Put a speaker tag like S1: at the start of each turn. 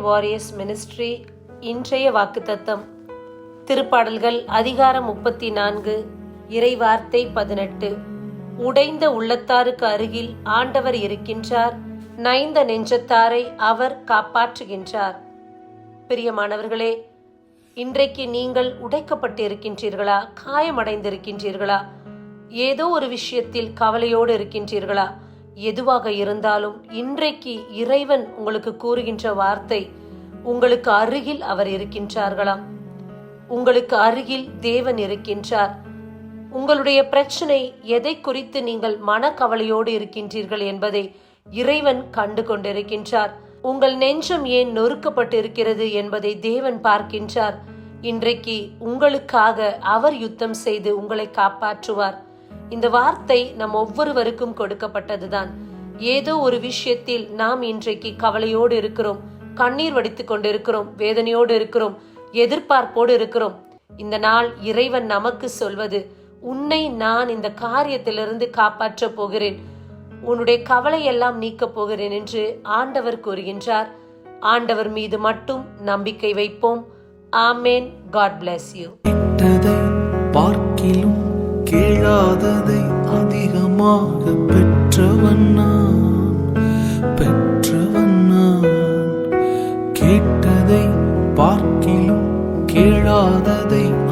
S1: Warriors ministry இன்றைய வாக்குத்தத்தம். திருப்பாடல்கள் அதிகாரம் முப்பத்தி நான்கு இறைவார்த்தை பதினெட்டு. உடைந்த உள்ளத்தாருக்கு அருகில் ஆண்டவர் இருக்கின்றார். நைந்த நெஞ்சத்தாரை அவர் காப்பாற்றுகின்றார். பிரியமானவர்களே இன்றைக்கு நீங்கள் உடைக்கப்பட்டு இருக்கின்றீர்களா காயமடைந்திருக்கின்றீர்களா? ஏதோ ஒரு விஷயத்தில் கவலையோடு இருக்கின்றீர்களா? எதுவாக இருந்தாலும் இன்றைக்கு இறைவன் உங்களுக்கு கூறுகின்ற வார்த்தை உங்களுக்கு அருகில் அவர் இருக்கின்றார்களாம். உங்களுக்கு அருகில் தேவன் இருக்கின்றார். உங்களுடைய பிரச்சனை எதை குறித்து நீங்கள் மனக்கவலையோடு இருக்கின்றீர்கள் என்பதை இறைவன் கண்டு கொண்டிருக்கின்றார். உங்கள் நெஞ்சம் ஏன் நொறுக்கப்பட்டு இருக்கிறது என்பதை தேவன் பார்க்கின்றார். இன்றைக்கு உங்களுக்காக அவர் யுத்தம் செய்து உங்களை காப்பாற்றுவார். இந்த வார்த்தை நம் ஒவ்வொருவருக்கும் கொடுக்கப்பட்டதுதான். ஏதோ ஒரு விஷயத்தில் நாம் இன்றைக்கு கவலையோடு இருக்கிறோம் கண்ணீர் வடித்துக் கொண்டிருக்கிறோம் வேதனையோடு இருக்கிறோம் எதிர்பார்ப்போடு இருக்கிறோம். இந்த நாள் இறைவன் நமக்கு சொல்வது உன்னை நான் இந்த காரியத்திலிருந்து காப்பாற்றப் போகிறேன். உன்னுடைய கவலை எல்லாம் நீக்கப் போகிறேன் என்று ஆண்டவர் கூறுகின்றார். ஆண்டவர் மீது மட்டும் நம்பிக்கை வைப்போம். ஆமேன். God bless you.
S2: பார்க்கிலும் கேளாததை அதிகமாக பெற்றவன் நான். பெற்றவன் நான். கேட்டதை பார்க்கிலும் கேளாததை